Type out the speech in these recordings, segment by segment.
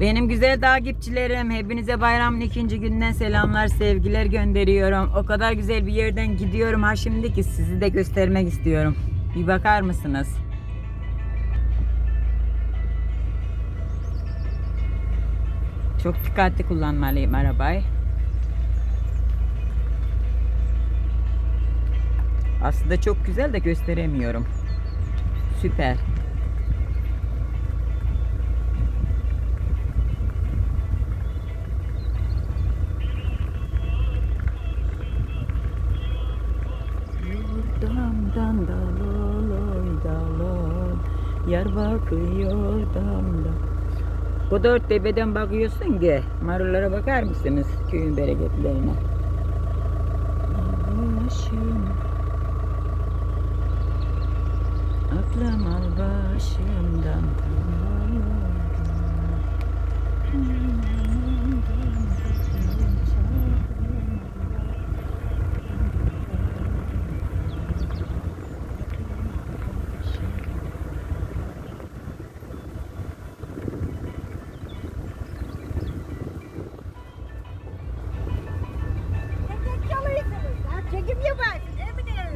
Benim güzel takipçilerim, hepinize bayramın ikinci günden selamlar, sevgiler gönderiyorum. O kadar güzel bir yerden gidiyorum ha şimdi ki sizi de göstermek istiyorum. Bir bakar mısınız? Çok dikkatli kullanmalıyım arabayı. Aslında çok güzel de gösteremiyorum. Süper. Yar bakıyor damdan Bu dört tepeden bakıyorsun ki marullara bakar mısınız köyün bereketlerine? Başım. Aklım al başımdan. Çekim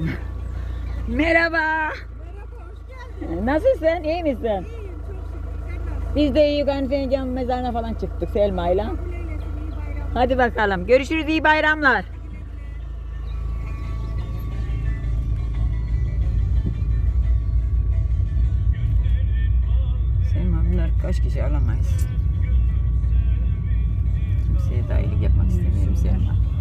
Merhaba. Merhaba, hoş geldin. Nasılsın? İyi misin? İyiyim, çok şükür. Biz de iyi senin canın mezarına falan çıktık Selma'yla. Hadi bakalım. Görüşürüz. iyi bayramlar. Selma bunlar kaç kişi alamayız. Kimseye dahillik yapmak istemiyorum Selma.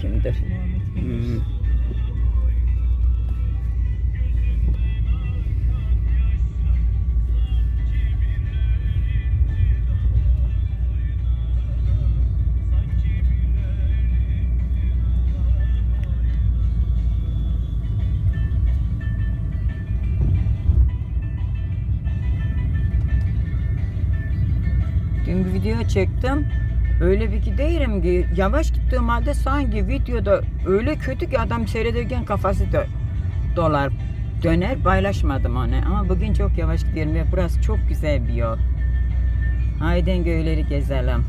Kimdir? Dün bir video çektim. Öyle bir gideyim ki yavaş gittiğim halde sanki videoda öyle kötü ki adam seyrederken kafası da dolar döner paylaşmadım onu ama bugün çok yavaş gidiyorum ve burası çok güzel bir yol. Haydi göyleri gezelim.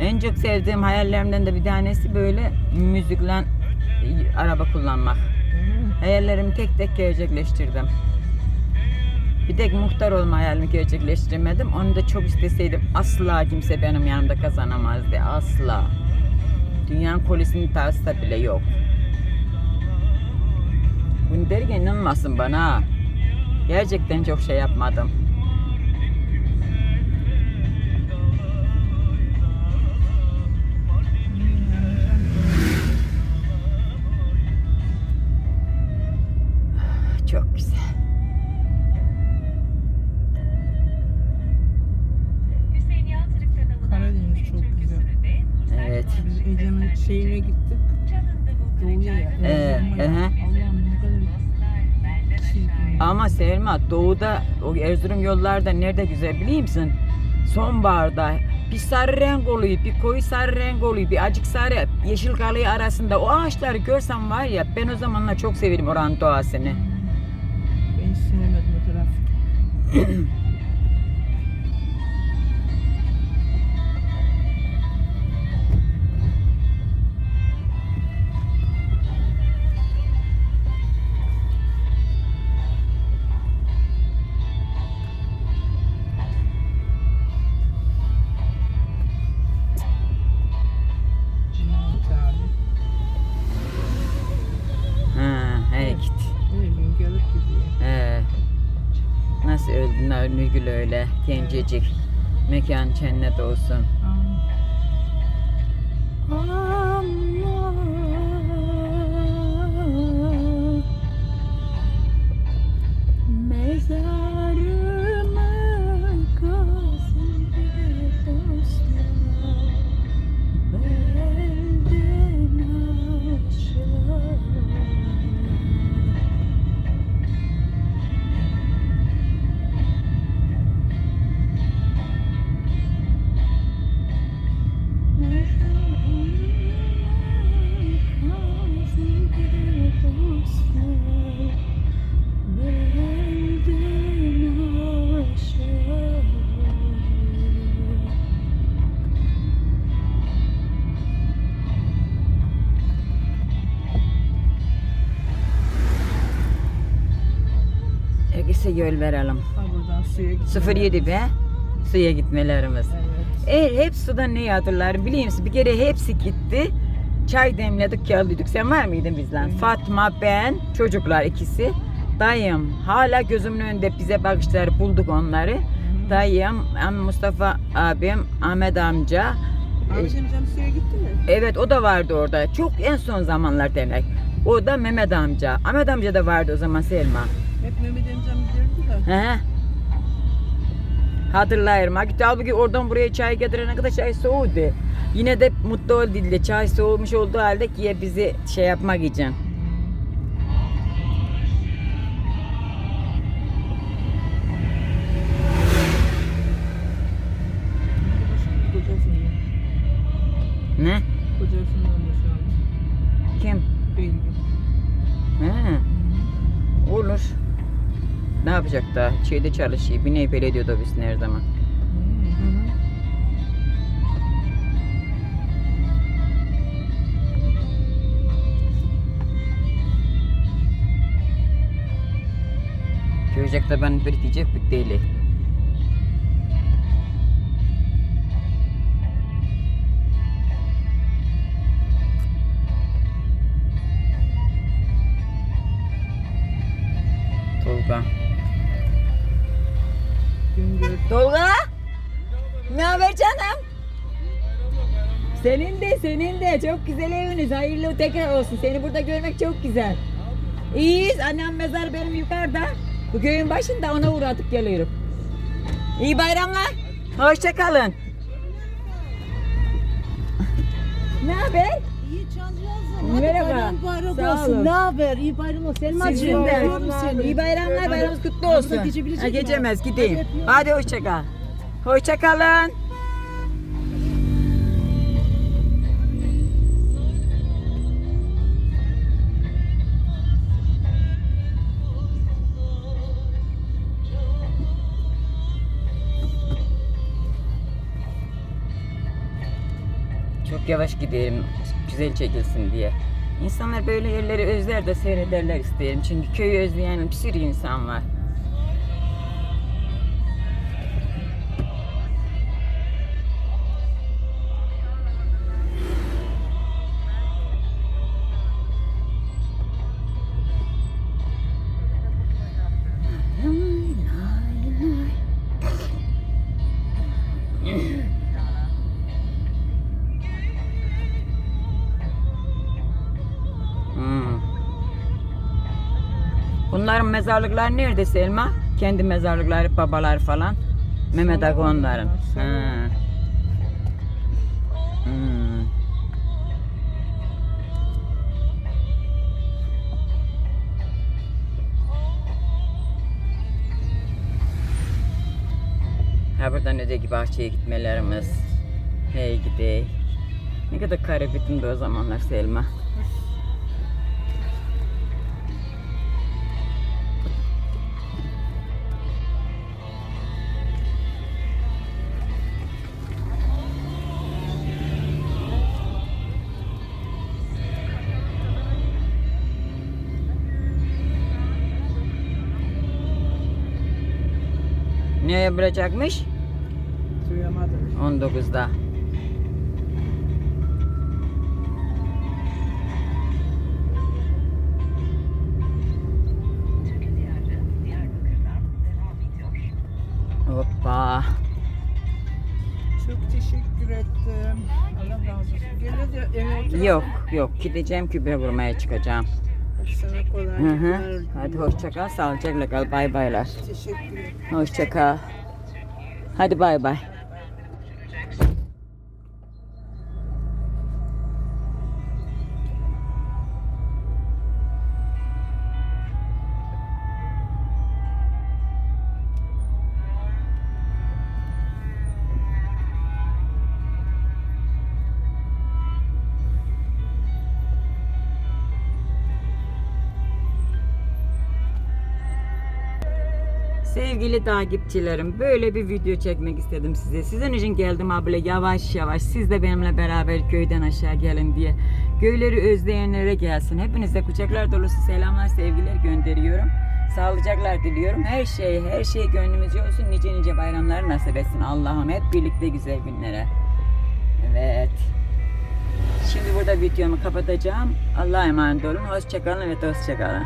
En çok sevdiğim hayallerimden de bir tanesi böyle müzikle araba kullanmak. Hayallerimi tek tek gerçekleştirdim. Bir tek muhtar olma hayalimi gerçekleştiremedim. Onu da çok isteseydim asla kimse benim yanımda kazanamazdı. Asla. Dünyanın kolisinin da bile yok. Bunu derken inanmasın bana. Gerçekten çok şey yapmadım. Şehrine gittik. Doğuya ya. Ee. Allah'ım ne kadar aşağı. Ama Selma doğuda o Erzurum yollarda nerede güzel biliyor musun? Sonbaharda bir sarı renk oluyor, bir koyu sarı renk oluyor, bir acık sarı yeşil kalıyor arasında. O ağaçları görsem var ya ben o zamanlar çok severim oranın doğasını. ben sevmedim o tarafı. öldün Nurgül öyle gencecik. Mekan cennet olsun. Aman. Yol verelim. Ha buradan suya gidiyor. 07 be. Suya gitmelerimiz. Evet. E, hep suda ne hatırlarım biliyor musun? Bir kere hepsi gitti. Çay demledik geldik. Sen var mıydın bizden? Fatma, ben, çocuklar ikisi. Dayım hala gözümün önünde bize bakışları bulduk onları. Dayım, am- Mustafa abim, Ahmet amca. Senin canın suya gitti mi? Evet o da vardı orada. Çok en son zamanlar demek. O da Mehmet amca. Ahmet amca da vardı o zaman Selma. Hep Mehmet amcam. He. Hatırlayırım. Hakikaten halbuki oradan buraya çay getirene kadar çay soğudu. Yine de mutlu ol dilde. Çay soğumuş olduğu halde ki bizi şey yapmak için. Ne? Kocasından. Kim? Belli. He. Olur. Ne yapacak da? Şeyde çalışıyor. Biney belediye otobüsüne her zaman. Görecek de ben bir diyecek bir değil. Tolga. Tolga! Ne haber canım? Senin de senin de çok güzel eviniz. Hayırlı tekrar olsun. Seni burada görmek çok güzel. İyiyiz. Annem mezar benim yukarıda. Bu köyün başında ona uğradık geliyorum. İyi bayramlar. Hoşça kalın. Ne haber? İyi çalıyorsun. Merhaba. Bayram bayram Sağ olsun. olun. Ne haber? İyi bayram olsun. Selmacığım. Sizin de. öpüyorum seni. İyi bayramlar. Bayramınız kutlu olsun. Ha, mi? geçemez. Gideyim. Hadi öpüyorum. Hadi hoşça kal. Hoşça kalın. Çok yavaş gidelim, güzel çekilsin diye. İnsanlar böyle yerleri özler de seyrederler isterim. Çünkü köyü özleyen bir sürü insan var. Bunların mezarlıkları nerede Selma? Kendi mezarlıkları, babalar falan. Mehmet Aga onların. Ha. Hmm. Ha buradan öteki bahçeye gitmelerimiz. Hey gidey. Ne kadar kare bitindi o zamanlar Selma. Ne bırakacakmış? Duyamadım. 19'da. Diyarı Diyarbakır'dan devam ediyor. Hoppa. Çok teşekkür ettim. Allah razı olsun. Gelir de eve. Yok yok gideceğim kübre vurmaya çıkacağım. Sana Hı hı. Hadi hoşça kal, sağlıcakla kal. Bay baylar. Teşekkür ederim. Hoşça kal. Hadi bay bay. Sevgili takipçilerim böyle bir video çekmek istedim size. Sizin için geldim abla yavaş yavaş siz de benimle beraber köyden aşağı gelin diye. Köyleri özleyenlere gelsin. Hepinize kucaklar dolusu selamlar sevgiler gönderiyorum. Sağlıcaklar diliyorum. Her şey her şey gönlümüzce olsun. Nice nice bayramlar nasip etsin Allah'ım. Hep birlikte güzel günlere. Evet. Şimdi burada videomu kapatacağım. Allah'a emanet olun. Hoşçakalın ve dostçakalın.